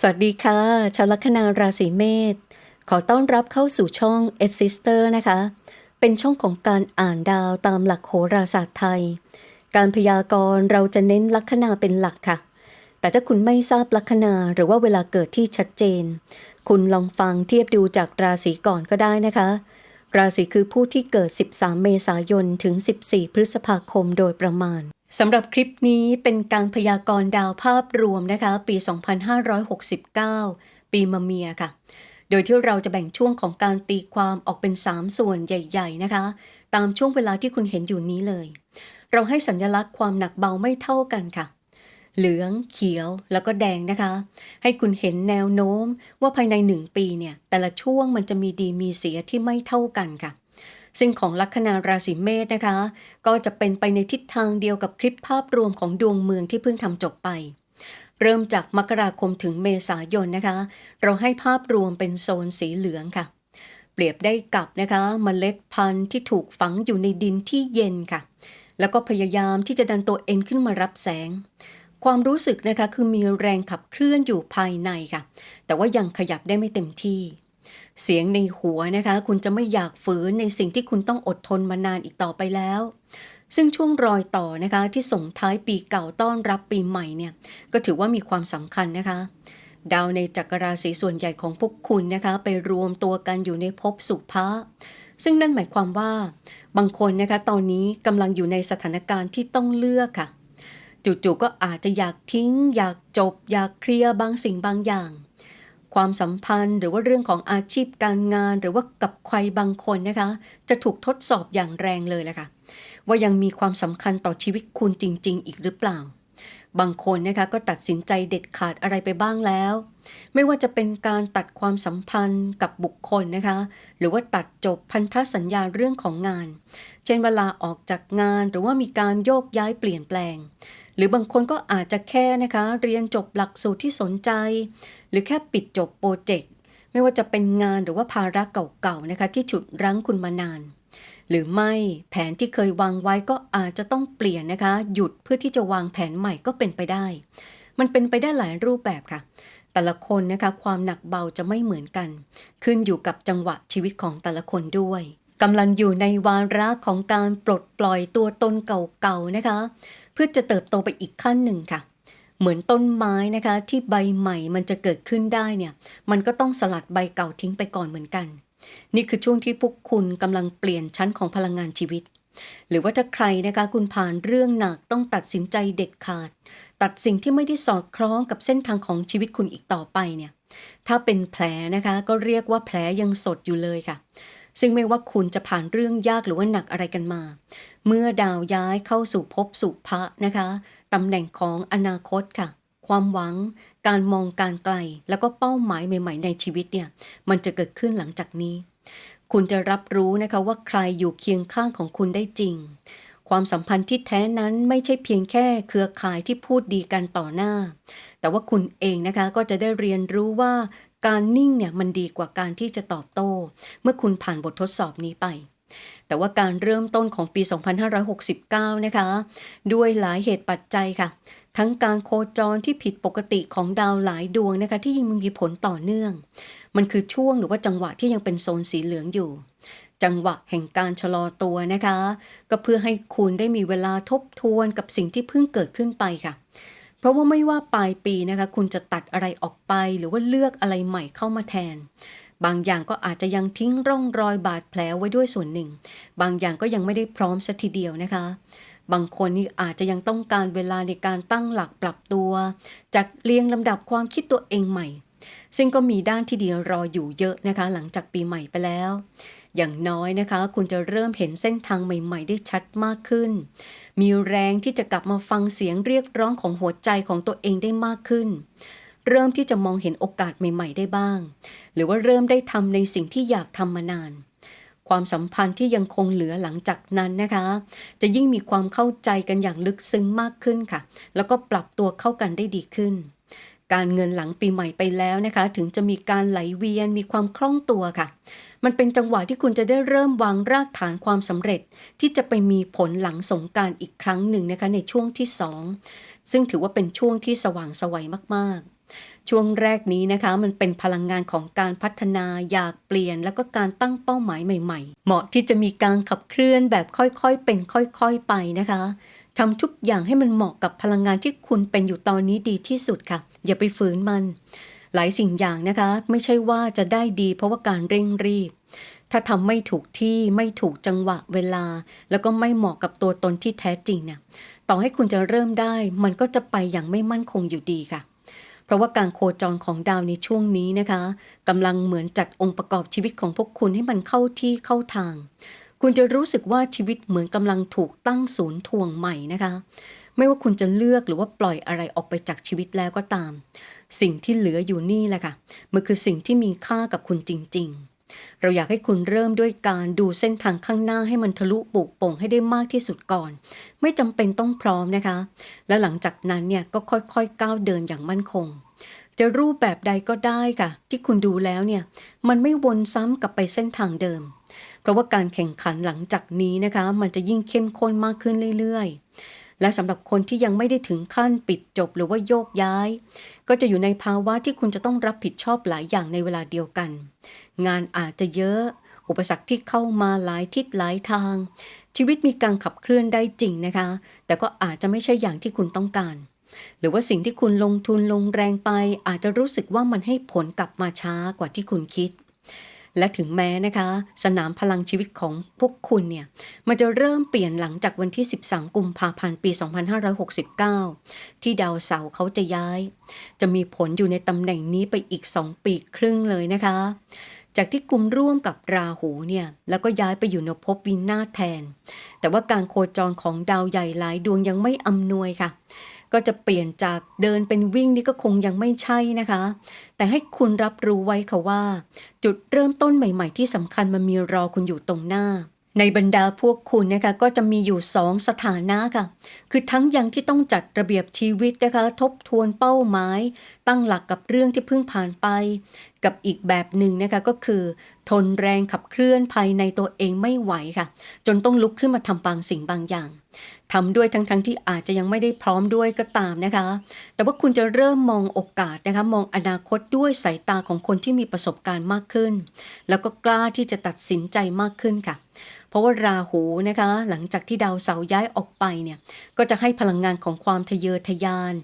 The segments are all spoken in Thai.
สวัสดีค่ะ ชาวลัคนาราศีเมษขอต้อนรับเข้าสู่ช่อง e s i s t e r นะคะ เป็นช่องของการอ่านดาวตามหลักโหราศาสตร์ไทย การพยากรณ์เราจะเน้นลัคนาเป็นหลักค่ะ แต่ถ้าคุณไม่ทราบลัคนาหรือว่าเวลาเกิดที่ชัดเจน คุณลองฟังเทียบดูจากราศีก่อนก็ได้นะคะ ราศีคือผู้ที่เกิด 13 เมษายนถึง 14 พฤษภาคมโดยประมาณ สำหรับคลิปนี้เป็นการพยากรณ์ดาวภาพรวมนะคะ ปี 2569 ปีมะเมียค่ะ โดยที่เราจะแบ่งช่วงของการตีความออกเป็น 3 ส่วนใหญ่ ๆ นะคะ ตามช่วงเวลาที่คุณเห็นอยู่นี้เลย เราให้สัญลักษณ์ความหนักเบาไม่เท่ากันค่ะ เหลืองเขียวแล้วก็แดงนะคะ ให้คุณเห็นแนวโน้มว่าภายในหนึ่งปีเนี่ยแต่ละช่วงมันจะมีดีมีเสียที่ไม่เท่ากันค่ะ ซึ่งของลัคนาราศีเมษนะคะ ก็จะเป็นไปในทิศทางเดียวกับคลิปภาพรวมของดวงเมืองที่เพิ่งทำจบไป เริ่มจากมกราคมถึงเมษายนนะคะ เราให้ภาพรวมเป็นโซนสีเหลืองค่ะ เปรียบได้กับนะคะเมล็ดพันธุ์ที่ถูกฝังอยู่ในดินที่เย็นค่ะ แล้วก็พยายามที่จะดันตัวเองขึ้นมารับแสงความรู้สึกนะคะคือมีแรงขับเคลื่อนอยู่ภายในค่ะ แต่ว่ายังขยับได้ไม่เต็มที่ เสียงในหัวนะคะ คุณจะไม่อยากฝืนในสิ่งที่คุณต้องอดทนมานานอีกต่อไปแล้ว ซึ่งช่วงรอยต่อนะคะ ที่ส่งท้ายปีเก่าต้อนรับปีใหม่เนี่ย ก็ถือว่ามีความสำคัญนะคะ ดาวในจักรราศีส่วนใหญ่ของพวกคุณนะคะ ไปรวมตัวกันอยู่ในภพสุภะซึ่งนั่นหมายความว่า บางคนนะคะ ตอนนี้กำลังอยู่ในสถานการณ์ที่ต้องเลือกค่ะ จู่ๆก็อาจจะอยากทิ้ง อยากจบ อยากเคลียร์บางสิ่งบางอย่าง ความสัมพันธ์ หรือว่าเรื่องของอาชีพการงาน หรือว่ากับใครบางคนนะคะ จะถูกทดสอบอย่างแรงเลยแหละค่ะว่ายังมีความสำคัญต่อชีวิตคุณจริง ๆ อีกหรือเปล่า บางคนนะคะก็ตัดสินใจเด็ดขาดอะไรไปบ้างแล้ว ไม่ว่าจะเป็นการตัดความสัมพันธ์กับบุคคลนะคะ หรือว่าตัดจบพันธสัญญาเรื่องของงาน เช่นเวลาออกจากงานหรือว่ามีการโยกย้ายเปลี่ยนแปลงหรือบางคนก็อาจจะแค่นะคะ เรียนจบหลักสูตรที่สนใจ หรือแค่ปิดจบโปรเจกต์ไม่ว่าจะเป็นงานหรือว่าภาระเก่าๆนะคะที่ฉุดรั้งคุณมานาน หรือไม่แผนที่เคยวางไว้ก็อาจจะต้องเปลี่ยนนะคะ หยุดเพื่อที่จะวางแผนใหม่ก็เป็นไปได้ มันเป็นไปได้หลายรูปแบบค่ะ แต่ละคนนะคะความหนักเบาจะไม่เหมือนกัน ขึ้นอยู่กับจังหวะชีวิตของแต่ละคนด้วยกำลังอยู่ในวาระของการปลดปล่อยตัวตนเก่าๆนะคะ เพื่อจะเติบโตไปอีกขั้นหนึ่งค่ะ เหมือนต้นไม้นะคะ ที่ใบใหม่มันจะเกิดขึ้นได้เนี่ย มันก็ต้องสลัดใบเก่าทิ้งไปก่อนเหมือนกัน นี่คือช่วงที่พวกคุณกำลังเปลี่ยนชั้นของพลังงานชีวิต หรือว่าถ้าใครนะคะคุณผ่านเรื่องหนักต้องตัดสินใจเด็ดขาด ตัดสิ่งที่ไม่ได้สอดคล้องกับเส้นทางของชีวิตคุณอีกต่อไปเนี่ย ถ้าเป็นแผลนะคะก็เรียกว่าแผลยังสดอยู่เลยค่ะซึ่งไม่ว่าคุณจะผ่านเรื่องยากหรือว่าหนักอะไรกันมา เมื่อดาวย้ายเข้าสู่ภพสุภะนะคะ ตำแหน่งของอนาคตค่ะ ความหวัง การมองการไกล แล้วก็เป้าหมายใหม่ ๆ ในชีวิตเนี่ยมันจะเกิดขึ้นหลังจากนี้ คุณจะรับรู้นะคะว่าใครอยู่เคียงข้างของคุณได้จริง ความสัมพันธ์ที่แท้นั้นไม่ใช่เพียงแค่เครือข่ายที่พูดดีกันต่อหน้า แต่ว่าคุณเองนะคะก็จะได้เรียนรู้ว่าการนิ่งเนี่ยมันดีกว่าการที่จะตอบโต้ เมื่อคุณผ่านบททดสอบนี้ไป แต่ว่าการเริ่มต้นของปี 2569 นะคะ ด้วยหลายเหตุปัจจัยค่ะ ทั้งการโคจรที่ผิดปกติของดาวหลายดวงนะคะ ที่ยังมีผลต่อเนื่อง มันคือช่วงหรือว่าจังหวะที่ยังเป็นโซนสีเหลืองอยู่ จังหวะแห่งการชะลอตัวนะคะ ก็เพื่อให้คุณได้มีเวลาทบทวนกับสิ่งที่เพิ่งเกิดขึ้นไปค่ะเพราะว่าไม่ว่าปลายปีนะคะ คุณจะตัดอะไรออกไปหรือว่าเลือกอะไรใหม่เข้ามาแทน บางอย่างก็อาจจะยังทิ้งร่องรอยบาดแผลไว้ด้วยส่วนหนึ่ง บางอย่างก็ยังไม่ได้พร้อมสัทีเดียวนะคะ บางคนนี่อาจจะยังต้องการเวลาในการตั้งหลักปรับตัว จัดเรียงลำดับความคิดตัวเองใหม่ ซึ่งก็มีด้านที่ดีรออยู่เยอะนะคะ หลังจากปีใหม่ไปแล้ว อย่างน้อยนะคะ คุณจะเริ่มเห็นเส้นทางใหม่ๆ ได้ชัดมากขึ้น มีแรงที่จะกลับมาฟังเสียงเรียกร้องของหัวใจของตัวเองได้มากขึ้น เริ่มที่จะมองเห็นโอกาสใหม่ ๆ ได้บ้าง หรือว่าเริ่มได้ทำในสิ่งที่อยากทำมานาน ความสัมพันธ์ที่ยังคงเหลือหลังจากนั้นนะคะ จะยิ่งมีความเข้าใจกันอย่างลึกซึ้งมากขึ้นค่ะ แล้วก็ปรับตัวเข้ากันได้ดีขึ้น การเงินหลังปีใหม่ไปแล้วนะคะ ถึงจะมีการไหลเวียนมีความคล่องตัวค่ะ มันเป็นจังหวะที่คุณจะได้เริ่มวางรากฐานความสำเร็จ ที่จะไปมีผลหลังสงการอีกครั้งหนึ่งนะคะ ในช่วงที่สองซึ่งถือว่าเป็นช่วงที่สว่างไสวัยมากๆ ช่วงแรกนี้นะคะมันเป็นพลังงานของการพัฒนาอยากเปลี่ยน แล้วก็การตั้งเป้าหมายใหม่ๆ เหมาะที่จะมีการขับเคลื่อนแบบค่อยๆ เป็นค่อยๆไปนะคะทำทุกอย่างให้มันเหมาะกับพลังงานที่คุณเป็นอยู่ตอนนี้ดีที่สุดค่ะ อย่าไปฝืนมัน หลายสิ่งอย่างนะคะ ไม่ใช่ว่าจะได้ดีเพราะว่าการเร่งรีบ ถ้าทำไม่ถูกที่ไม่ถูกจังหวะเวลา แล้วก็ไม่เหมาะกับตัวตนที่แท้จริงเนี่ยต่อให้คุณจะเริ่มได้ มันก็จะไปอย่างไม่มั่นคงอยู่ดีค่ะ เพราะว่าการโคจรของดาวในช่วงนี้นะคะกำลังเหมือนจัดองค์ประกอบชีวิตของพวกคุณให้มันเข้าที่เข้าทาง คุณจะรู้สึกว่าชีวิตเหมือนกำลังถูกตั้งศูนย์ทวงใหม่นะคะ ไม่ว่าคุณจะเลือกหรือว่าปล่อยอะไรออกไปจากชีวิตแล้วก็ตาม สิ่งที่เหลืออยู่นี่แหละค่ะมันคือสิ่งที่มีค่ากับคุณจริง ๆ เราอยากให้คุณเริ่มด้วยการดูเส้นทางข้างหน้าให้มันทะลุปุโป่งให้ได้มากที่สุดก่อน ไม่จำเป็นต้องพร้อมนะคะ แล้วหลังจากนั้นเนี่ยก็ค่อยๆก้าวเดินอย่างมั่นคง จะรูปแบบใดก็ได้ค่ะ ที่คุณดูแล้วเนี่ยมันไม่วนซ้ำกลับไปเส้นทางเดิม เพราะว่าการแข่งขันหลังจากนี้นะคะ มันจะยิ่งเข้มข้นมากขึ้นเรื่อยๆและสำหรับคนที่ยังไม่ได้ถึงขั้นปิดจบหรือว่าโยกย้าย ก็จะอยู่ในภาวะที่คุณจะต้องรับผิดชอบหลายอย่างในเวลาเดียวกัน งานอาจจะเยอะ อุปสรรคที่เข้ามาหลายทิศหลายทาง ชีวิตมีการขับเคลื่อนได้จริงนะคะ แต่ก็อาจจะไม่ใช่อย่างที่คุณต้องการ หรือว่าสิ่งที่คุณลงทุนลงแรงไป อาจจะรู้สึกว่ามันให้ผลกลับมาช้ากว่าที่คุณคิดและถึงแม้นะคะ สนามพลังชีวิตของพวกคุณเนี่ยมันจะเริ่มเปลี่ยนหลังจากวันที่ 13 กุมภาพันธ์ ปี 2569 ที่ดาวเสาร์เขาจะย้าย จะมีผลอยู่ในตำแหน่งนี้ไปอีก 2 ปีครึ่งเลยนะคะ จากที่กลุ่มร่วมกับราหูเนี่ยแล้วก็ย้ายไปอยู่ในภพวินาศแทน แต่ว่าการโคจรของดาวใหญ่หลายดวงยังไม่อำนวยค่ะ ก็จะเปลี่ยนจากเดินเป็นวิ่งนี่ก็คงยังไม่ใช่นะคะ แต่ให้คุณรับรู้ไว้ค่ะว่า จุดเริ่มต้นใหม่ ๆ ที่สำคัญมันมีรอคุณอยู่ตรงหน้าในบรรดาพวกคุณนะคะก็จะมีอยู่สองสถานะค่ะ คือทั้งยังที่ต้องจัดระเบียบชีวิตนะคะ ทบทวนเป้าหมาย ตั้งหลักกับเรื่องที่เพิ่งผ่านไป กับอีกแบบหนึ่งนะคะก็คือ ทนแรงขับเคลื่อนภายในตัวเองไม่ไหวค่ะ จนต้องลุกขึ้นมาทำบางสิ่งบางอย่างทำด้วยทั้งๆทที่อาจจะยังไม่ได้พร้อมด้วยก็ตามนะคะ แต่ว่าคุณจะเริ่มมองโอกาสนะคะ มองอนาคตด้วยสายตาของคนที่มีประสบการณ์มากขึ้น แล้วก็กล้าที่จะตัดสินใจมากขึ้นค่ะ เพราะว่าราหูนะคะ หลังจากที่ดาวเสาร์ย้ายออกไปเนี่ยก็จะให้พลังงานของความทะเยอทะยาน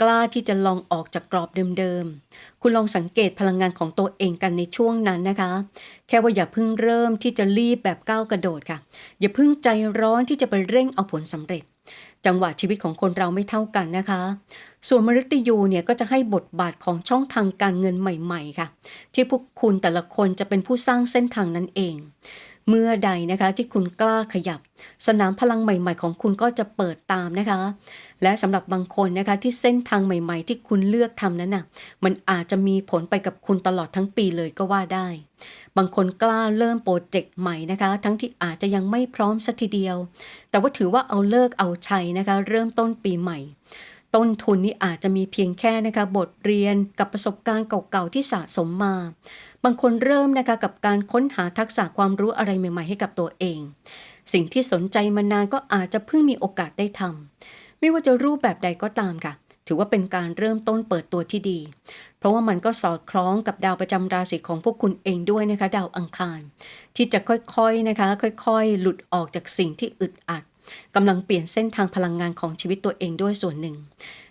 กล้าที่จะลองออกจากกรอบเดิมๆ คุณลองสังเกตพลังงานของตัวเองกันในช่วงนั้นนะคะ แค่ว่าอย่าเพิ่งเริ่มที่จะรีบแบบก้าวกระโดดค่ะ อย่าเพิ่งใจร้อนที่จะไปเร่งเอาผลสำเร็จจังหวะชีวิตของคนเราไม่เท่ากันนะคะ ส่วนมฤตยูเนี่ยก็จะให้บทบาทของช่องทางการเงินใหม่ ๆ ค่ะ ที่พวกคุณแต่ละคนจะเป็นผู้สร้างเส้นทางนั้นเอง เมื่อใดนะคะที่คุณกล้าขยับ สนามพลังใหม่ๆ ของคุณก็จะเปิดตามนะคะ และสำหรับบางคนนะคะที่เส้นทางใหม่ ๆ ที่คุณเลือกทำนั้นน่ะมันอาจจะมีผลไปกับคุณตลอดทั้งปีเลยก็ว่าได้ บางคนกล้าเริ่มโปรเจกต์ใหม่นะคะ ทั้งที่อาจจะยังไม่พร้อมสัทีเดียว แต่ว่าถือว่าเอาเลิกเอาชัยนะคะ เริ่มต้นปีใหม่ ต้นทุนนี้อาจจะมีเพียงแค่นะคะบทเรียนกับประสบการณ์เก่าๆที่สะสมมา บางคนเริ่มนะคะกับการค้นหาทักษะความรู้อะไรใหม่ๆให้กับตัวเอง สิ่งที่สนใจมานานก็อาจจะเพิ่งมีโอกาสได้ทำไม่ว่าจะรูปแบบใดก็ตามค่ะ ถือว่าเป็นการเริ่มต้นเปิดตัวที่ดี เพราะว่ามันก็สอดคล้องกับดาวประจำราศีของพวกคุณเองด้วยนะคะ ดาวอังคาร ที่จะค่อยๆนะคะ ค่อยๆ หลุดออกจากสิ่งที่อึดอัด กำลังเปลี่ยนเส้นทางพลังงานของชีวิตตัวเองด้วยส่วนหนึ่ง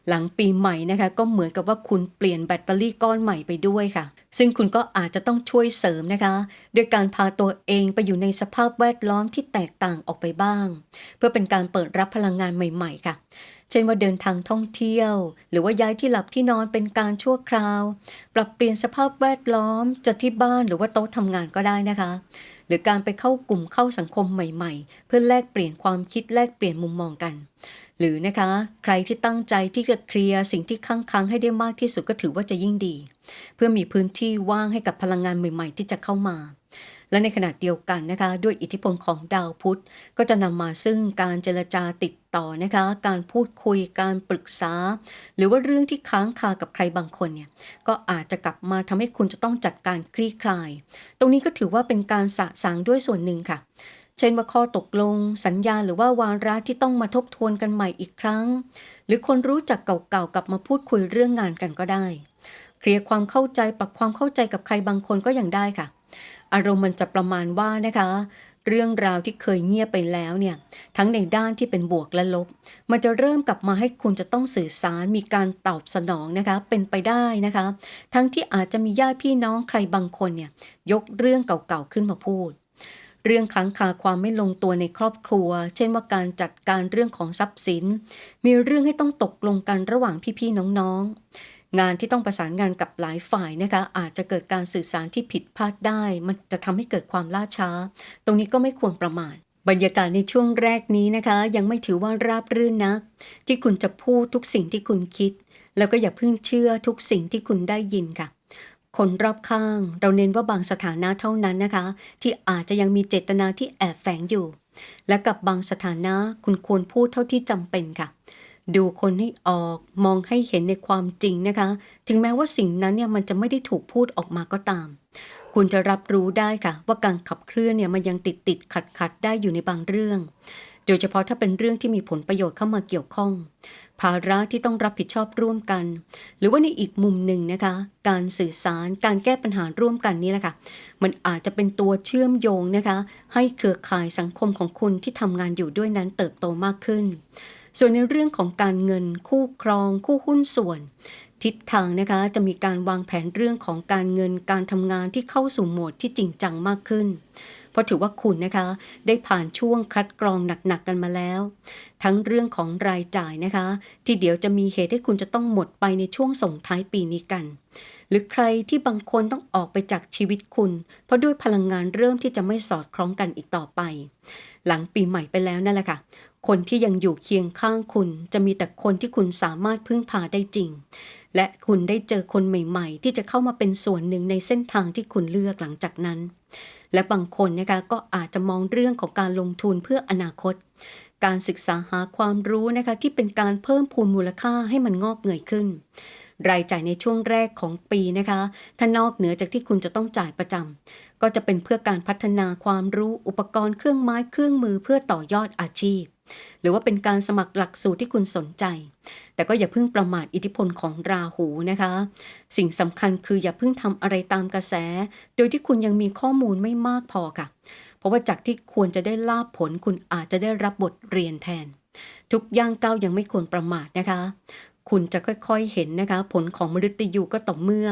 หลังปีใหม่นะคะ ก็เหมือนกับว่าคุณเปลี่ยนแบตเตอรี่ก้อนใหม่ไปด้วยค่ะ ซึ่งคุณก็อาจจะต้องช่วยเสริมนะคะด้วยการพาตัวเองไปอยู่ในสภาพแวดล้อมที่แตกต่างออกไปบ้าง เพื่อเป็นการเปิดรับพลังงานใหม่ ๆ ค่ะ เช่นว่าเดินทางท่องเที่ยว หรือว่าย้ายที่หลับที่นอนเป็นการชั่วคราว ปรับเปลี่ยนสภาพแวดล้อมจะที่บ้านหรือว่าโต๊ะทำงานก็ได้นะคะ หรือการไปเข้ากลุ่มเข้าสังคมใหม่ ๆ เพื่อแลกเปลี่ยนความคิดแลกเปลี่ยนมุมมองกัน หรือนะคะ ใครที่ตั้งใจที่จะเคลียร์สิ่งที่ค้างค้างให้ได้มากที่สุดก็ถือว่าจะยิ่งดี เพื่อมีพื้นที่ว่างให้กับพลังงานใหม่ ๆ ที่จะเข้ามา และในขณะเดียวกันนะคะด้วยอิทธิพลของดาวพุธก็จะนำมาซึ่งการเจรจาติดต่อนะคะการพูดคุยการปรึกษา หรือว่าเรื่องที่ค้างคากับใครบางคนเนี่ยก็อาจจะกลับมาทำให้คุณจะต้องจัดการคลี่คลาย ตรงนี้ก็ถือว่าเป็นการสะสางด้วยส่วนหนึ่งค่ะ เช่นว่าข้อตกลง สัญญาหรือว่าวาระที่ต้องมาทบทวนกันใหม่อีกครั้ง หรือคนรู้จักเก่าๆกลับมาพูดคุยเรื่องงานกันก็ได้เคลียร์ความเข้าใจปรับความเข้าใจกับใครบางคนก็ยังได้ค่ะ อารมณ์มันจะประมาณว่านะคะ เรื่องราวที่เคยเงียบไปแล้วเนี่ย ทั้งในด้านที่เป็นบวกและลบ มันจะเริ่มกลับมาให้คุณจะต้องสื่อสารมีการตอบสนองนะคะ เป็นไปได้นะคะ ทั้งที่อาจจะมีญาติพี่น้องใครบางคนเนี่ย ยกเรื่องเก่าๆขึ้นมาพูดเรื่องค้างคาความไม่ลงตัวในครอบครัว เช่นว่าการจัดการเรื่องของทรัพย์สิน มีเรื่องให้ต้องตกลงกันระหว่างพี่ๆน้องๆ งานที่ต้องประสานงานกับหลายฝ่ายนะคะอาจจะเกิดการสื่อสารที่ผิดพลาดได้ มันจะทำให้เกิดความล่าช้า ตรงนี้ก็ไม่ควรประมาทบรรยากาศในช่วงแรกนี้นะคะ ยังไม่ถือว่าราบรื่นนักที่คุณจะพูดทุกสิ่งที่คุณคิด แล้วก็อย่าเพิ่งเชื่อทุกสิ่งที่คุณได้ยินค่ะ คนรอบข้างเราเน้นว่าบางสถานะเท่านั้นนะคะ ที่อาจจะยังมีเจตนาที่แอบแฝงอยู่ และกับบางสถานะคุณควรพูดเท่าที่จำเป็นค่ะ ดูคนให้ออกมองให้เห็นในความจริงนะคะ ถึงแม้ว่าสิ่งนั้นเนี่ยมันจะไม่ได้ถูกพูดออกมาก็ตาม คุณจะรับรู้ได้ค่ะ ว่าการขับเคลื่อนเนี่ยมันยังติดติดขัดขัดได้อยู่ในบางเรื่อง โดยเฉพาะถ้าเป็นเรื่องที่มีผลประโยชน์เข้ามาเกี่ยวข้อง ภาระที่ต้องรับผิดชอบร่วมกัน หรือว่าในอีกมุมหนึ่งนะคะ การสื่อสารการแก้ปัญหาร่วมกันนี่แหละค่ะ มันอาจจะเป็นตัวเชื่อมโยงนะคะ ให้เครือข่ายสังคมของคุณที่ทำงานอยู่ด้วยนั้นเติบโตมากขึ้น ส่วนในเรื่องของการเงินคู่ครอง คู่หุ้นส่วน ทิศทางนะคะจะมีการวางแผนเรื่องของการเงินการทำงานที่เข้าสู่โหมดที่จริงจังมากขึ้น เพราะถือว่าคุณนะคะ ได้ผ่านช่วงคัดกรองหนักๆกันมาแล้ว ทั้งเรื่องของรายจ่ายนะคะ ที่เดี๋ยวจะมีเหตุให้คุณจะต้องหมดไปในช่วงส่งท้ายปีนี้กันหรือใครที่บางคนต้องออกไปจากชีวิตคุณ เพราะด้วยพลังงานเริ่มที่จะไม่สอดคล้องกันอีกต่อไป หลังปีใหม่ไปแล้วนั่นแหละค่ะ คนที่ยังอยู่เคียงข้างคุณ จะมีแต่คนที่คุณสามารถพึ่งพาได้จริง และคุณได้เจอคนใหม่ ๆ ที่จะเข้ามาเป็นส่วนหนึ่งในเส้นทางที่คุณเลือกหลังจากนั้น และบางคนนะคะก็อาจจะมองเรื่องของการลงทุนเพื่ออนาคต การศึกษาหาความรู้นะคะที่เป็นการเพิ่มพูนมูลค่าให้มันงอกเงยขึ้น รายจ่ายในช่วงแรกของปีนะคะ ถ้านอกเหนือจากที่คุณจะต้องจ่ายประจำก็จะเป็นเพื่อการพัฒนาความรู้อุปกรณ์เครื่องไม้เครื่องมือเพื่อต่อยอดอาชีพ หรือว่าเป็นการสมัครหลักสูตรที่คุณสนใจ แต่ก็อย่าเพิ่งประมาทอิทธิพลของราหูนะคะ สิ่งสำคัญคืออย่าเพิ่งทำอะไรตามกระแส โดยที่คุณยังมีข้อมูลไม่มากพอค่ะ เพราะว่าจากที่ควรจะได้ลาบผลคุณอาจจะได้รับบทเรียนแทน ทุกย่างก้าวยังไม่ควรประมาทนะคะ คุณจะค่อยๆเห็นนะคะ ผลของมฤตยูก็ต่อเมื่อ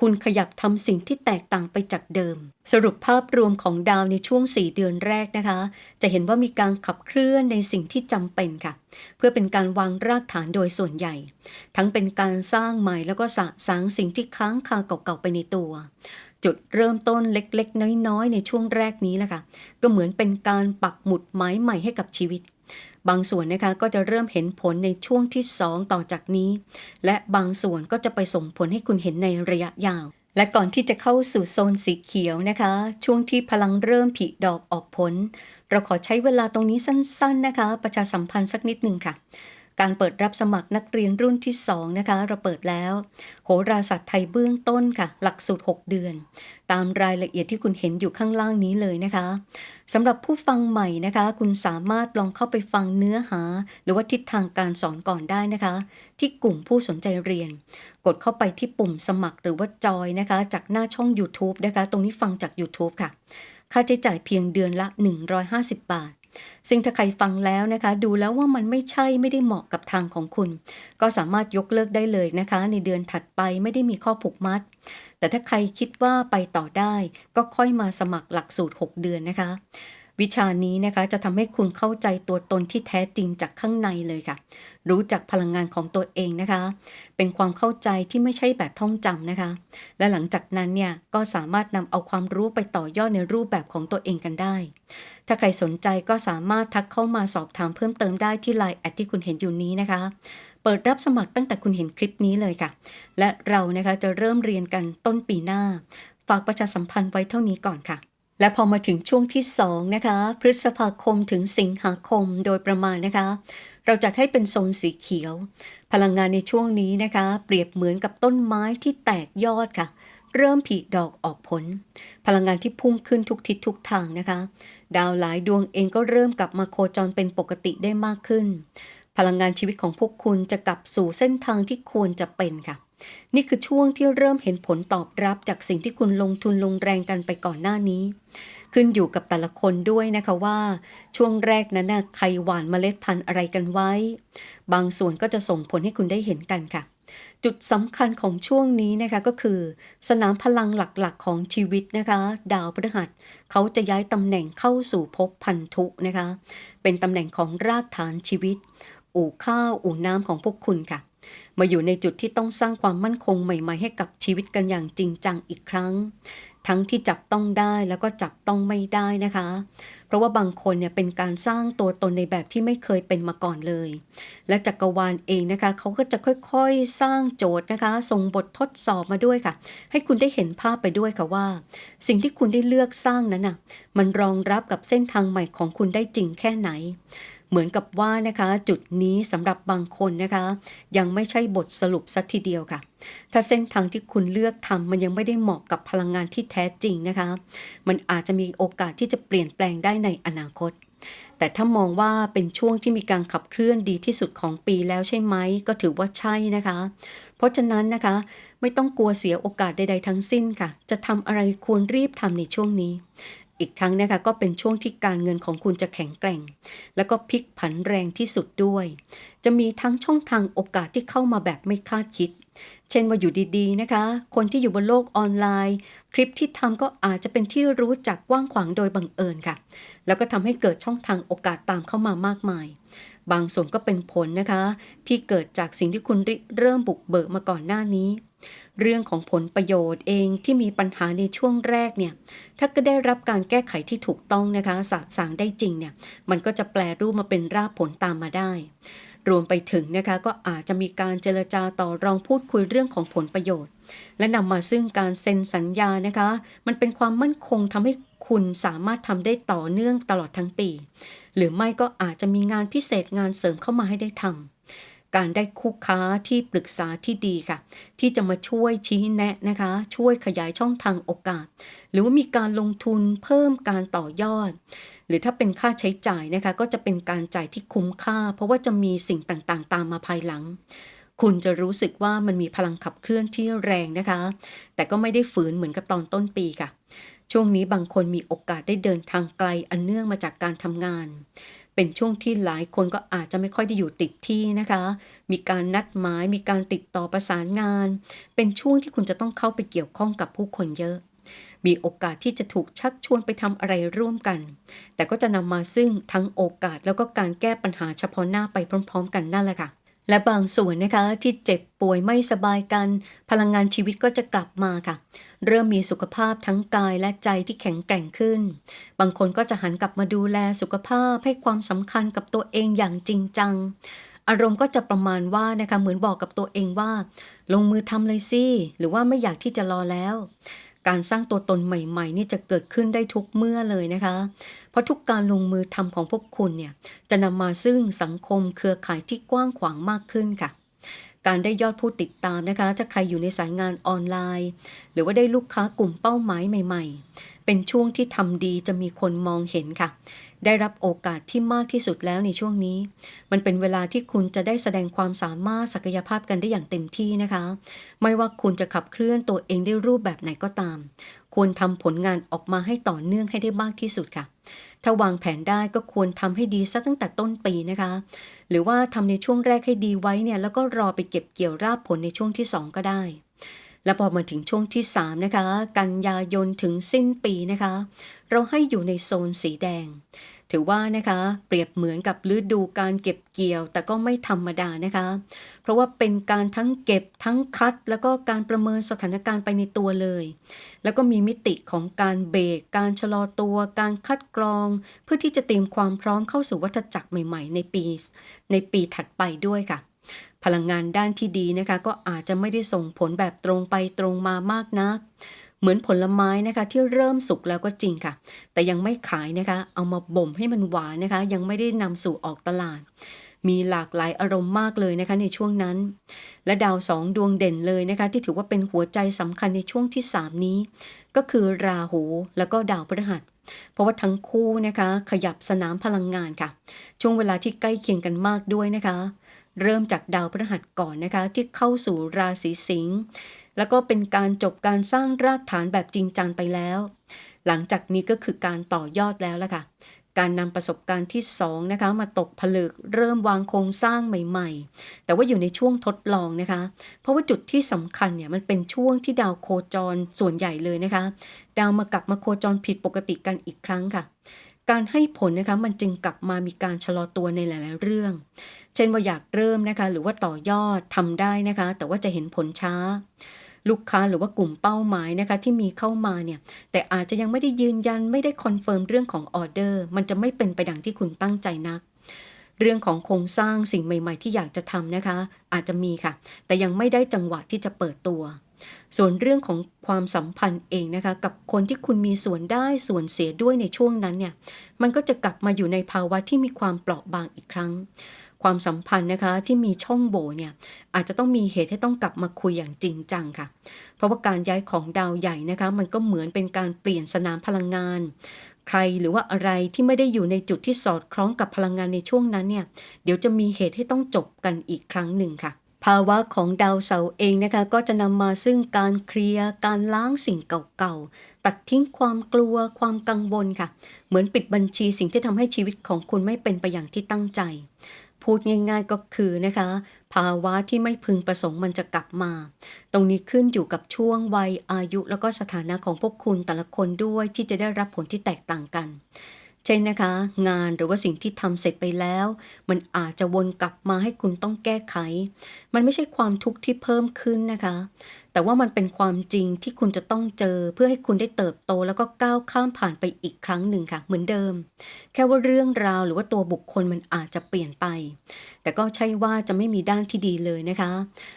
คุณขยับทำสิ่งที่แตกต่างไปจากเดิม สรุปภาพรวมของดาวในช่วง 4 เดือนแรกนะคะ จะเห็นว่ามีการขับเคลื่อนในสิ่งที่จำเป็นค่ะ เพื่อเป็นการวางรากฐานโดยส่วนใหญ่ ทั้งเป็นการสร้างใหม่แล้วก็สะสางสิ่งที่ค้างคาเก่าๆไปในตัวจุดเริ่มต้นเล็กๆ น้อยๆ ในช่วงแรกนี้แหละค่ะ ก็เหมือนเป็นการปักหมุดหมายใหม่ให้กับชีวิต บางส่วนนะคะก็จะเริ่มเห็นผลในช่วงที่ 2 ต่อจากนี้ และบางส่วนก็จะไปส่งผลให้คุณเห็นในระยะยาว และก่อนที่จะเข้าสู่โซนสีเขียวนะคะ ช่วงที่พลังเริ่มผลิดอกออกผล เราขอใช้เวลาตรงนี้สั้น ๆนะคะ ประชาสัมพันธ์สักนิดหนึ่งค่ะ การเปิดรับสมัครนักเรียนรุ่นที่ 2 นะคะ เราเปิดแล้ว โหราศาสตร์ไทยเบื้องต้นค่ะ หลักสูตร 6 เดือน ตามรายละเอียดที่คุณเห็นอยู่ข้างล่างนี้เลยนะคะสำหรับผู้ฟังใหม่นะคะ คุณสามารถลองเข้าไปฟังเนื้อหา หรือว่าทิศทางการสอนก่อนได้นะคะ ที่กลุ่มผู้สนใจเรียน กดเข้าไปที่ปุ่มสมัครหรือว่าจอยนะคะ จากหน้าช่อง YouTube นะคะ ตรงนี้ฟังจาก YouTube ค่ะ ค่าใช้จ่ายเพียงเดือนละ 150 บาท ซึ่งถ้าใครฟังแล้วนะคะ ดูแล้วว่ามันไม่ใช่ไม่ได้เหมาะกับทางของคุณ ก็สามารถยกเลิกได้เลยนะคะ ในเดือนถัดไปไม่ได้มีข้อผูกมัด แต่ถ้าใครคิดว่าไปต่อได้ ก็ค่อยมาสมัครหลักสูตร 6 เดือนนะคะ วิชานี้นะคะจะทำให้คุณเข้าใจตัวตนที่แท้จริงจากข้างในเลยค่ะ รู้จักพลังงานของตัวเองนะคะ เป็นความเข้าใจที่ไม่ใช่แบบท่องจำนะคะ และหลังจากนั้นเนี่ยก็สามารถนำเอาความรู้ไปต่อยอดในรูปแบบของตัวเองกันได้ ถ้าใครสนใจก็สามารถทักเข้ามาสอบถามเพิ่มเติมได้ที่ไลน์แอดที่คุณเห็นอยู่นี้นะคะ เปิดรับสมัครตั้งแต่คุณเห็นคลิปนี้เลยค่ะ และเรานะคะจะเริ่มเรียนกันต้นปีหน้า ฝากประชาสัมพันธ์ไว้เท่านี้ก่อนค่ะ และพอมาถึงช่วงที่2นะคะพฤษภาคมถึงสิงหาคมโดยประมาณนะคะ เราจัดให้เป็นโซนสีเขียว พลังงานในช่วงนี้นะคะ เปรียบเหมือนกับต้นไม้ที่แตกยอดค่ะ เริ่มผลิดอกออกผล พลังงานที่พุ่งขึ้นทุกทิศทุกทางนะคะ ดาวหลายดวงเองก็เริ่มกลับมาโคจรเป็นปกติได้มากขึ้น พลังงานชีวิตของพวกคุณจะกลับสู่เส้นทางที่ควรจะเป็นค่ะ นี่คือช่วงที่เริ่มเห็นผลตอบรับจากสิ่งที่คุณลงทุนลงแรงกันไปก่อนหน้านี้ ขึ้นอยู่กับแต่ละคนด้วยนะคะว่า ช่วงแรกนั้นนะใครหว่านเมล็ดพันธุ์อะไรกันไว้ บางส่วนก็จะส่งผลให้คุณได้เห็นกันค่ะ จุดสำคัญของช่วงนี้นะคะก็คือ สนามพลังหลักๆ ของชีวิตนะคะ ดาวพฤหัสเขาจะย้ายตำแหน่งเข้าสู่ภพพันธุนะคะ เป็นตำแหน่งของรากฐานชีวิต อู่ข้าวอู่น้ำของพวกคุณค่ะ มาอยู่ในจุดที่ต้องสร้างความมั่นคงใหม่ ๆ ให้กับชีวิตกันอย่างจริงจังอีกครั้ง ทั้งที่จับต้องได้แล้วก็จับต้องไม่ได้นะคะ เพราะว่าบางคนเนี่ยเป็นการสร้างตัวตนในแบบที่ไม่เคยเป็นมาก่อนเลย และจักรวาลเองนะคะเขาก็จะค่อยๆสร้างโจทย์นะคะส่งบททดสอบมาด้วยค่ะ ให้คุณได้เห็นภาพไปด้วยค่ะว่า สิ่งที่คุณได้เลือกสร้างนั้นน่ะมันรองรับกับเส้นทางใหม่ของคุณได้จริงแค่ไหน เหมือนกับว่านะคะจุดนี้สำหรับบางคนนะคะ ยังไม่ใช่บทสรุปสัทีเดียวค่ะ ถ้าเส้นทางที่คุณเลือกทำมันยังไม่ได้เหมาะกับพลังงานที่แท้จริงนะคะ มันอาจจะมีโอกาสที่จะเปลี่ยนแปลงได้ในอนาคต แต่ถ้ามองว่าเป็นช่วงที่มีการขับเคลื่อนดีที่สุดของปีแล้วใช่ไหมก็ถือว่าใช่นะคะ เพราะฉะนั้นนะคะ ไม่ต้องกลัวเสียโอกาสใดๆทั้งสิ้นค่ะ จะทำอะไรควรรีบทำในช่วงนี้ อีกทั้งนะคะก็เป็นช่วงที่การเงินของคุณจะแข็งแกร่ง แล้วก็พลิกผันแรงที่สุดด้วย จะมีทั้งช่องทางโอกาสที่เข้ามาแบบไม่คาดคิด เช่นว่าอยู่ดีๆนะคะ คนที่อยู่บนโลกออนไลน์ คลิปที่ทำก็อาจจะเป็นที่รู้จักกว้างขวางโดยบังเอิญค่ะ แล้วก็ทำให้เกิดช่องทางโอกาสตามเข้ามามากมาย บางส่วนก็เป็นผลนะคะ ที่เกิดจากสิ่งที่คุณเริ่มบุกเบิกมาก่อนหน้านี้ เรื่องของผลประโยชน์เองที่มีปัญหาในช่วงแรกเนี่ย ถ้าก็ได้รับการแก้ไขที่ถูกต้องนะคะสะสางได้จริงเนี่ย มันก็จะแปลรูปมาเป็นรากผลตามมาได้ รวมไปถึงนะคะก็อาจจะมีการเจรจาต่อรองพูดคุยเรื่องของผลประโยชน์ และนำมาซึ่งการเซ็นสัญญานะคะ มันเป็นความมั่นคงทำให้คุณสามารถทำได้ต่อเนื่องตลอดทั้งปี หรือไม่ก็อาจจะมีงานพิเศษงานเสริมเข้ามาให้ได้ทำการได้คู่ค้าที่ปรึกษาที่ดีค่ะ ที่จะมาช่วยชี้แนะนะคะ ช่วยขยายช่องทางโอกาส หรือว่ามีการลงทุนเพิ่มการต่อยอดหรือถ้าเป็นค่าใช้จ่ายนะคะ ก็จะเป็นการจ่ายที่คุ้มค่า เพราะว่าจะมีสิ่งต่างๆ ตามมาภายหลัง คุณจะรู้สึกว่ามันมีพลังขับเคลื่อนที่แรงนะคะ แต่ก็ไม่ได้ฝืนเหมือนกับตอนต้นปีค่ะ ช่วงนี้บางคนมีโอกาสได้เดินทางไกลอันเนื่องมาจากการทำงาน เป็นช่วงที่หลายคนก็อาจจะไม่ค่อยได้อยู่ติดที่นะคะ มีการนัดหมาย มีการติดต่อประสานงาน เป็นช่วงที่คุณจะต้องเข้าไปเกี่ยวข้องกับผู้คนเยอะมีโอกาสที่จะถูกชักชวนไปทำอะไรร่วมกัน แต่ก็จะนำมาซึ่งทั้งโอกาสแล้วก็การแก้ปัญหาเฉพาะหน้าไปพร้อม ๆ กันนั่นแหละค่ะ และบางส่วนนะคะที่เจ็บป่วยไม่สบายกัน พลังงานชีวิตก็จะกลับมาค่ะ เริ่มมีสุขภาพทั้งกายและใจที่แข็งแกร่งขึ้น บางคนก็จะหันกลับมาดูแลสุขภาพให้ความสำคัญกับตัวเองอย่างจริงจัง อารมณ์ก็จะประมาณว่านะคะเหมือนบอกกับตัวเองว่า ลงมือทำเลยสิหรือว่าไม่อยากที่จะรอแล้ว การสร้างตัวตนใหม่ๆ นี่จะเกิดขึ้นได้ทุกเมื่อเลยนะคะ เพราะทุกการลงมือทำของพวกคุณเนี่ยจะนำมาซึ่งสังคมเครือข่ายที่กว้างขวางมากขึ้นค่ะ การได้ยอดผู้ติดตามนะคะถ้าใครอยู่ในสายงานออนไลน์ หรือว่าได้ลูกค้ากลุ่มเป้าหมายใหม่ ๆ เป็นช่วงที่ทำดีจะมีคนมองเห็นค่ะ ได้รับโอกาสที่มากที่สุดแล้วในช่วงนี้ มันเป็นเวลาที่คุณจะได้แสดงความสามารถศักยภาพกันได้อย่างเต็มที่นะคะ ไม่ว่าคุณจะขับเคลื่อนตัวเองได้รูปแบบไหนก็ตาม ควรทำผลงานออกมาให้ต่อเนื่องให้ได้มากที่สุดค่ะ ถ้าวางแผนได้ก็ควรทำให้ดีซะตั้งแต่ต้นปีนะคะ หรือว่าทำในช่วงแรกให้ดีไว้เนี่ยแล้วก็รอไปเก็บเกี่ยวราบผลในช่วงที่ 2 ก็ได้ แล้วพอมาถึงช่วงที่ 3 นะคะ กันยายนถึงสิ้นปีนะคะ เราให้อยู่ในโซนสีแดง ถือว่านะคะ เปรียบเหมือนกับฤดูการเก็บเกี่ยว แต่ก็ไม่ธรรมดานะคะ เพราะว่าเป็นการทั้งเก็บทั้งคัด แล้วก็การประเมินสถานการณ์ไปในตัวเลย แล้วก็มีมิติของการเบรกการชะลอตัว การคัดกรอง เพื่อที่จะเตรียมความพร้อมเข้าสู่วัฏจักรใหม่ ๆ ในปี ในปีถัดไปด้วยค่ะพลังงานด้านที่ดีนะคะก็อาจจะไม่ได้ส่งผลแบบตรงไปตรงมามากนัก เหมือนผลไม้นะคะที่เริ่มสุกแล้วก็จริงค่ะ แต่ยังไม่ขายนะคะ เอามาบ่มให้มันหวานนะคะ ยังไม่ได้นำสู่ออกตลาด มีหลากหลายอารมณ์มากเลยนะคะในช่วงนั้น และดาวสองดวงเด่นเลยนะคะที่ถือว่าเป็นหัวใจสำคัญในช่วงที่ 3 นี้ ก็คือราหูแล้วก็ดาวพฤหัสเพราะว่าทั้งคู่นะคะขยับสนามพลังงานค่ะ ช่วงเวลาที่ใกล้เคียงกันมากด้วยนะคะ เริ่มจากดาวพฤหัสก่อนนะคะ ที่เข้าสู่ราศีสิงห์แล้วก็เป็นการจบการสร้างรากฐานแบบจริงจังไปแล้ว หลังจากนี้ก็คือการต่อยอดแล้วละค่ะ การนำประสบการณ์ที่2นะคะมาตกผลึกเริ่มวางโครงสร้างใหม่ ๆ แต่ว่าอยู่ในช่วงทดลองนะคะ เพราะว่าจุดที่สำคัญเนี่ยมันเป็นช่วงที่ดาวโคจรส่วนใหญ่เลยนะคะ ดาวมากลับมาโคจรผิดปกติกันอีกครั้งค่ะ การให้ผลนะคะมันจึงกลับมามีการชะลอตัวในหลายๆเรื่อง เช่นว่าอยากเริ่มนะคะ หรือว่าต่อยอดทำได้นะคะ แต่ว่าจะเห็นผลช้า ลูกค้าหรือว่ากลุ่มเป้าหมายนะคะที่มีเข้ามาเนี่ยแต่อาจจะยังไม่ได้ยืนยันไม่ได้คอนเฟิร์มเรื่องของออเดอร์มันจะไม่เป็นไปดังที่คุณตั้งใจนัก เรื่องของโครงสร้างสิ่งใหม่ ๆ ที่อยากจะทำนะคะ อาจจะมีค่ะ แต่ยังไม่ได้จังหวะที่จะเปิดตัวส่วนเรื่องของความสัมพันธ์เองนะคะ กับคนที่คุณมีส่วนได้ส่วนเสียด้วยในช่วงนั้นเนี่ย มันก็จะกลับมาอยู่ในภาวะที่มีความเปราะบางอีกครั้ง ความสัมพันธ์นะคะที่มีช่องโหว่เนี่ยอาจจะต้องมีเหตุให้ต้องกลับมาคุยอย่างจริงจังค่ะ เพราะว่าการย้ายของดาวใหญ่นะคะมันก็เหมือนเป็นการเปลี่ยนสนามพลังงาน ใครหรือว่าอะไรที่ไม่ได้อยู่ในจุดที่สอดคล้องกับพลังงานในช่วงนั้นเนี่ยเดี๋ยวจะมีเหตุให้ต้องจบกันอีกครั้งหนึ่งค่ะภาวะของดาวเสาเองนะคะก็จะนำมาซึ่งการเคลียร์การล้างสิ่งเก่าๆ ตัดทิ้งความกลัวความกังวลค่ะ เหมือนปิดบัญชีสิ่งที่ทำให้ชีวิตของคุณไม่เป็นไปอย่างที่ตั้งใจ พูดง่ายๆก็คือนะคะ ภาวะที่ไม่พึงประสงค์มันจะกลับมา ตรงนี้ขึ้นอยู่กับช่วงวัยอายุแล้วก็สถานะของพวกคุณแต่ละคนด้วยที่จะได้รับผลที่แตกต่างกัน เช่นนะคะ งานหรือว่าสิ่งที่ทำเสร็จไปแล้ว มันอาจจะวนกลับมาให้คุณต้องแก้ไข มันไม่ใช่ความทุกข์ที่เพิ่มขึ้นนะคะ แต่ว่ามันเป็นความจริงที่คุณจะต้องเจอเพื่อให้คุณได้เติบโต แล้วก็ก้าวข้ามผ่านไปอีกครั้งหนึ่งค่ะ เหมือนเดิม แค่ว่าเรื่องราวหรือว่าตัวบุคคลมันอาจจะเปลี่ยนไป แต่ก็ใช่ว่าจะไม่มีด้านที่ดีเลยนะคะ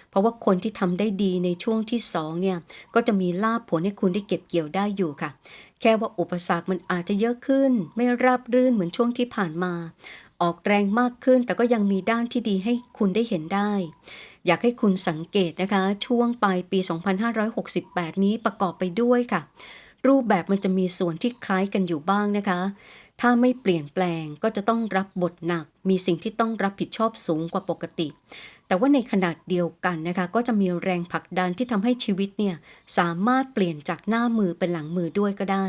เพราะว่าคนที่ทำได้ดีในช่วงที่สองเนี่ยก็จะมีลาภผลให้คุณได้เก็บเกี่ยวได้อยู่ค่ะ แค่ว่าอุปสรรคมันอาจจะเยอะขึ้น ไม่ราบรื่นเหมือนช่วงที่ผ่านมาออกแรงมากขึ้นแต่ก็ยังมีด้านที่ดีให้คุณได้เห็นได้ อยากให้คุณสังเกตนะคะ ช่วงปลายปี 2568 นี้ประกอบไปด้วยค่ะ รูปแบบมันจะมีส่วนที่คล้ายกันอยู่บ้างนะคะ ถ้าไม่เปลี่ยนแปลงก็จะต้องรับบทหนัก มีสิ่งที่ต้องรับผิดชอบสูงกว่าปกติ แต่ว่าในขนาดเดียวกันนะคะ ก็จะมีแรงผลักดันที่ทำให้ชีวิตเนี่ยสามารถเปลี่ยนจากหน้ามือเป็นหลังมือด้วยก็ได้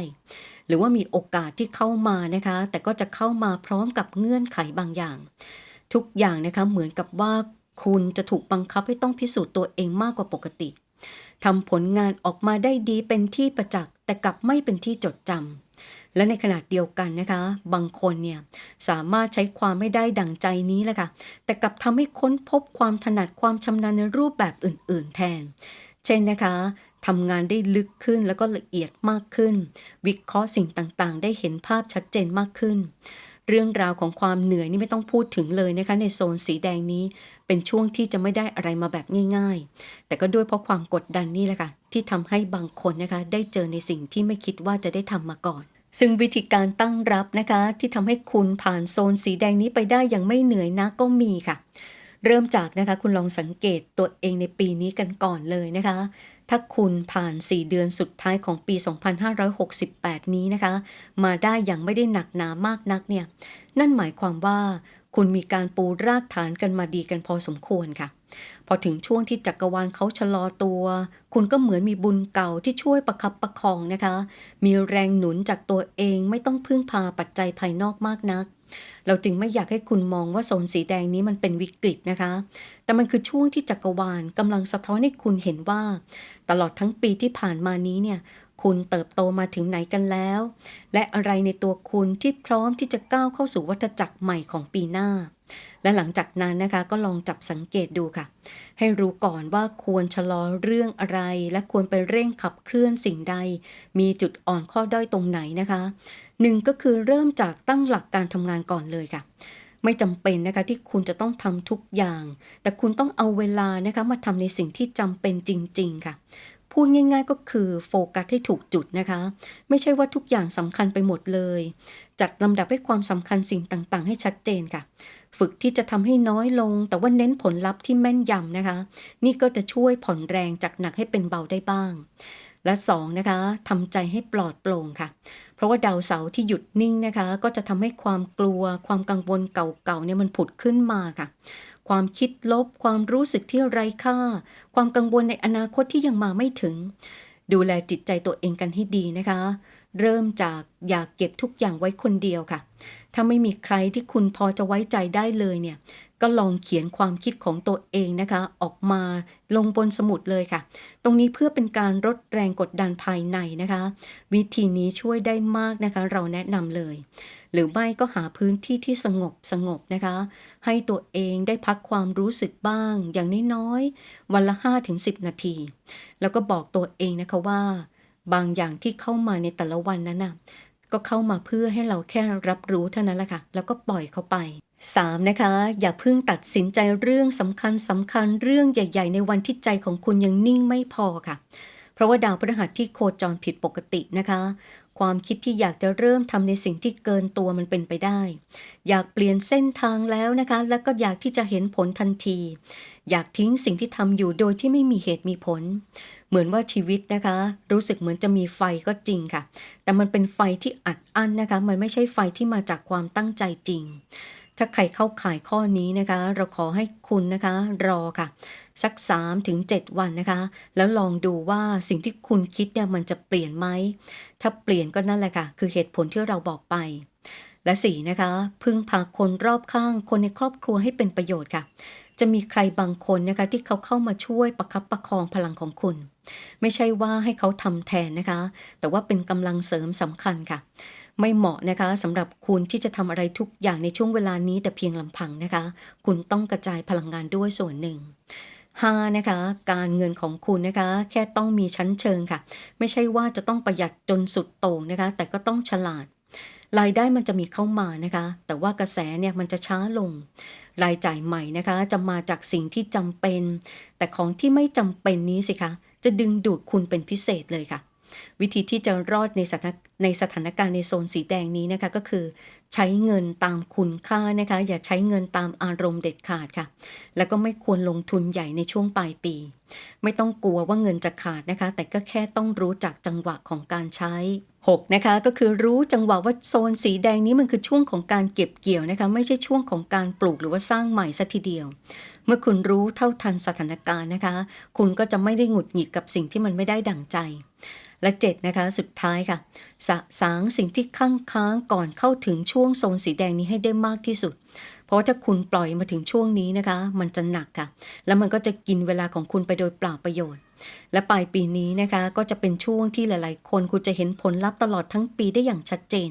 หรือว่ามีโอกาสที่เข้ามานะคะ แต่ก็จะเข้ามาพร้อมกับเงื่อนไขบางอย่าง ทุกอย่างนะคะเหมือนกับว่า คุณจะถูกบังคับให้ต้องพิสูจน์ตัวเองมากกว่าปกติทำผลงานออกมาได้ดีเป็นที่ประจักษ์แต่กลับไม่เป็นที่จดจำและในขณะเดียวกันนะคะ บางคนเนี่ยสามารถใช้ความไม่ได้ดั่งใจนี้แหละค่ะแต่กลับทำให้ค้นพบความถนัดความชำนาญในรูปแบบอื่น ๆ แทน เช่นนะคะทำงานได้ลึกขึ้นแล้วก็ละเอียดมากขึ้น วิเคราะห์สิ่งต่างๆ ได้เห็นภาพชัดเจนมากขึ้น เรื่องราวของความเหนื่อยนี่ไม่ต้องพูดถึงเลยนะคะ ในโซนสีแดงนี้ เป็นช่วงที่จะไม่ได้อะไรมาแบบง่าย ๆ แต่ก็ด้วยเพราะความกดดันนี่แหละค่ะที่ทำให้บางคนนะคะได้เจอในสิ่งที่ไม่คิดว่าจะได้ทำมาก่อน ซึ่งวิธีการตั้งรับนะคะ ที่ทำให้คุณผ่านโซนสีแดงนี้ไปได้อย่างไม่เหนื่อยนะก็มีค่ะ เริ่มจากนะคะคุณลองสังเกตตัวเองในปีนี้กันก่อนเลยนะคะถ้าคุณผ่าน 4 เดือนสุดท้ายของปี 2568 นี้นะคะ มาได้อย่างไม่ได้หนักหนามากนักเนี่ย นั่นหมายความว่า คุณมีการปูรากฐานกันมาดีกันพอสมควรค่ะ พอถึงช่วงที่จักรวาลเขาชะลอตัว คุณก็เหมือนมีบุญเก่าที่ช่วยประคับประคองนะคะ มีแรงหนุนจากตัวเองไม่ต้องพึ่งพาปัจจัยภายนอกมากนัก เราจึงไม่อยากให้คุณมองว่าโซนสีแดงนี้มันเป็นวิกฤตนะคะ แต่มันคือช่วงที่จักรวาลกำลังสะท้อนให้คุณเห็นว่า ตลอดทั้งปีที่ผ่านมานี้เนี่ย คุณเติบโตมาถึงไหนกันแล้ว และอะไรในตัวคุณที่พร้อมที่จะก้าวเข้าสู่วัฏจักรใหม่ของปีหน้า และหลังจากนั้นนะคะก็ลองจับสังเกตดูค่ะ ให้รู้ก่อนว่าควรชะลอเรื่องอะไร และควรไปเร่งขับเคลื่อนสิ่งใด มีจุดอ่อนข้อด้อยตรงไหนนะคะหนึ่งก็คือเริ่มจากตั้งหลักการทำงานก่อนเลยค่ะไม่จำเป็นนะคะที่คุณจะต้องทำทุกอย่าง แต่คุณต้องเอาเวลานะคะมาทำในสิ่งที่จำเป็นจริง ๆ ค่ะ พูดง่าย ๆ ก็คือโฟกัสให้ถูกจุดนะคะ ไม่ใช่ว่าทุกอย่างสำคัญไปหมดเลย จัดลำดับให้ความสำคัญสิ่งต่างๆ ให้ชัดเจนค่ะ ฝึกที่จะทำให้น้อยลง แต่ว่าเน้นผลลัพธ์ที่แม่นยำนะคะ นี่ก็จะช่วยผ่อนแรงจากหนักให้เป็นเบาได้บ้าง และสองนะคะทำใจให้ปลอดโปร่งค่ะเพราะว่าดาวเสาร์ที่หยุดนิ่งนะคะ ก็จะทำให้ความกลัวความกังวลเก่าๆเนี่ยมันผุดขึ้นมาค่ะ ความคิดลบ ความรู้สึกที่ไร้ค่า ความกังวลในอนาคตที่ยังมาไม่ถึง ดูแลจิตใจตัวเองกันให้ดีนะคะ เริ่มจากอย่ากเก็บทุกอย่างไว้คนเดียวค่ะ ถ้าไม่มีใครที่คุณพอจะไว้ใจได้เลยเนี่ย ก็ลองเขียนความคิดของตัวเองนะคะ ออกมาลงบนสมุดเลยค่ะ ตรงนี้เพื่อเป็นการลดแรงกดดันภายในนะคะ วิธีนี้ช่วยได้มากนะคะ เราแนะนำเลย หรือไม่ก็หาพื้นที่ที่สงบสงบนะคะ ให้ตัวเองได้พักความรู้สึกบ้าง อย่างน้อยๆวันละ 5-10 นาที แล้วก็บอกตัวเองนะคะว่า บางอย่างที่เข้ามาในแต่ละวันนั้นน่ะก็เข้ามาเพื่อให้เราแค่รับรู้เท่านั้นแหละค่ะ แล้วก็ปล่อยเขาไป 3. นะคะ อย่าเพิ่งตัดสินใจเรื่องสำคัญสำคัญเรื่องใหญ่ ๆ ในวันที่ใจของคุณยังนิ่งไม่พอค่ะ เพราะว่าดาวพฤหัสที่โคจรผิดปกตินะคะ ความคิดที่อยากจะเริ่มทำในสิ่งที่เกินตัวมันเป็นไปได้ อยากเปลี่ยนเส้นทางแล้วนะคะ แล้วก็อยากที่จะเห็นผลทันที อยากทิ้งสิ่งที่ทำอยู่โดยที่ไม่มีเหตุมีผล เหมือนว่าชีวิตนะคะ รู้สึกเหมือนจะมีไฟก็จริงค่ะ แต่มันเป็นไฟที่อัดอั้นนะคะ มันไม่ใช่ไฟที่มาจากความตั้งใจจริง ถ้าใครเข้าข่ายข้อนี้นะคะ เราขอให้คุณนะคะรอค่ะ สัก3ถึง7วันนะคะ แล้วลองดูว่าสิ่งที่คุณคิดเนี่ยมันจะเปลี่ยนไหม ถ้าเปลี่ยนก็นั่นแหละค่ะ คือเหตุผลที่เราบอกไป และสี่นะคะ พึ่งพาคนรอบข้างคนในครอบครัวให้เป็นประโยชน์ค่ะจะมีใครบางคนนะคะที่เขาเข้ามาช่วยประคับประคองพลังของคุณ ไม่ใช่ว่าให้เขาทำแทนนะคะ แต่ว่าเป็นกำลังเสริมสำคัญค่ะ ไม่เหมาะนะคะสำหรับคุณที่จะทำอะไรทุกอย่างในช่วงเวลานี้แต่เพียงลำพังนะคะ คุณต้องกระจายพลังงานด้วยส่วนหนึ่ง 5. นะคะ การเงินของคุณนะคะ แค่ต้องมีชั้นเชิงค่ะ ไม่ใช่ว่าจะต้องประหยัดจนสุดโต่งนะคะ แต่ก็ต้องฉลาด รายได้มันจะมีเข้ามานะคะ แต่ว่ากระแสเนี่ยมันจะช้าลง รายจ่ายใหม่นะคะ จะมาจากสิ่งที่จำเป็น แต่ของที่ไม่จำเป็นนี้สิคะจะดึงดูดคุณเป็นพิเศษเลยค่ะ วิธีที่จะรอดในสถานในสถานการณ์ในโซนสีแดงนี้นะคะก็คือ ใช้เงินตามคุณค่านะคะ อย่าใช้เงินตามอารมณ์เด็ดขาดค่ะ แล้วก็ไม่ควรลงทุนใหญ่ในช่วงปลายปี ไม่ต้องกลัวว่าเงินจะขาดนะคะ แต่ก็แค่ต้องรู้จักจังหวะของการใช้ 6. นะคะก็คือรู้จังหวะว่าโซนสีแดงนี้มันคือช่วงของการเก็บเกี่ยวนะคะ ไม่ใช่ช่วงของการปลูกหรือว่าสร้างใหม่ซะทีเดียว เมื่อคุณรู้เท่าทันสถานการณ์นะคะ คุณก็จะไม่ได้หงุดหงิดกับสิ่งที่มันไม่ได้ดั่งใจ และ7นะคะสุดท้ายค่ะ สะสางสิ่งที่ค้างค้างก่อนเข้าถึงช่วงโซนสีแดงนี้ให้ได้มากที่สุด เพราะว่าถ้าคุณปล่อยมาถึงช่วงนี้นะคะ มันจะหนักค่ะ แล้วมันก็จะกินเวลาของคุณไปโดยเปล่าประโยชน์ และปลายปีนี้นะคะก็จะเป็นช่วงที่หลาย ๆ คนคุณจะเห็นผลลัพธ์ตลอดทั้งปีได้อย่างชัดเจน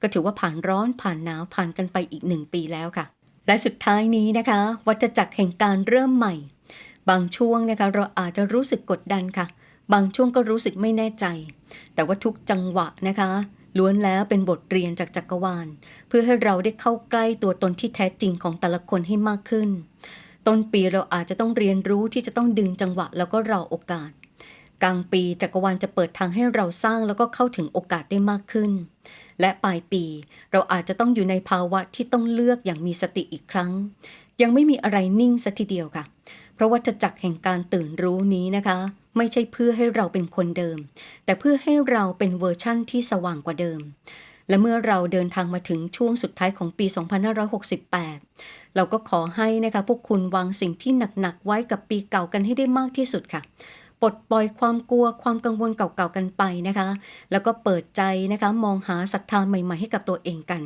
ก็ถือว่าผ่านร้อนผ่านหนาวผ่านกันไปอีกหนึ่งปีแล้วค่ะ และสุดท้ายนี้นะคะ วัฏจักรแห่งการเริ่มใหม่ บางช่วงนะคะเราอาจจะรู้สึกกดดันค่ะ บางช่วงก็รู้สึกไม่แน่ใจ แต่ว่าทุกจังหวะนะคะ ล้วนแล้วเป็นบทเรียนจากจักรวาล เพื่อให้เราได้เข้าใกล้ตัวตนที่แท้จริงของแต่ละคนให้มากขึ้น ต้นปีเราอาจจะต้องเรียนรู้ที่จะต้องดึงจังหวะแล้วก็รอโอกาส กลางปีจักรวาลจะเปิดทางให้เราสร้างแล้วก็เข้าถึงโอกาสได้มากขึ้น และปลายปีเราอาจจะต้องอยู่ในภาวะที่ต้องเลือกอย่างมีสติอีกครั้ง ยังไม่มีอะไรนิ่งสัทีเดียวค่ะ เพราะว่าจะจักรแห่งการตื่นรู้นี้นะคะ ไม่ใช่เพื่อให้เราเป็นคนเดิม แต่เพื่อให้เราเป็นเวอร์ชั่นที่สว่างกว่าเดิม และเมื่อเราเดินทางมาถึงช่วงสุดท้ายของปี 2568 เราก็ขอให้นะคะพวกคุณวางสิ่งที่หนักๆไว้กับปีเก่ากันให้ได้มากที่สุดค่ะปลดปล่อยความกลัวความกังวลเก่าๆกันไปนะคะ แล้วก็เปิดใจนะคะมองหาศรัทธาใหม่ๆให้กับตัวเองกัน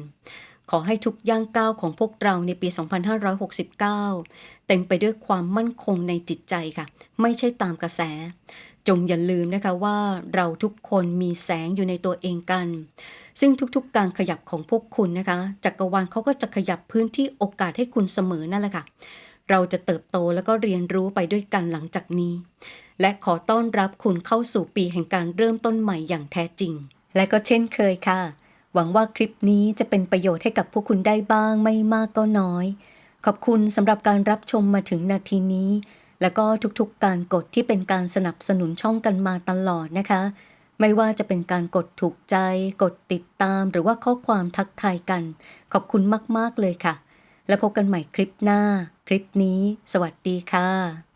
ขอให้ทุกย่างก้าวของพวกเราในปี 2569 เต็มไปด้วยความมั่นคงในจิตใจค่ะ ไม่ใช่ตามกระแส จงอย่าลืมนะคะว่าเราทุกคนมีแสงอยู่ในตัวเองกัน ซึ่งทุกๆ การขยับของพวกคุณนะคะ จักรวาลเขาก็จะขยับพื้นที่โอกาสให้คุณเสมอนั่นแหละค่ะ เราจะเติบโตแล้วก็เรียนรู้ไปด้วยกันหลังจากนี้ และขอต้อนรับคุณเข้าสู่ปีแห่งการเริ่มต้นใหม่อย่างแท้จริง และก็เช่นเคยค่ะ หวังว่าคลิปนี้จะเป็นประโยชน์ให้กับพวกคุณได้บ้างไม่มากก็น้อย ขอบคุณสำหรับการรับชมมาถึงนาทีนี้ แล้วก็ทุกๆการกดที่เป็นการสนับสนุนช่องกันมาตลอดนะคะ ไม่ว่าจะเป็นการกดถูกใจ กดติดตาม หรือว่าข้อความทักทายกัน ขอบคุณมากๆเลยค่ะ แล้วพบกันใหม่คลิปหน้า คลิปนี้ สวัสดีค่ะ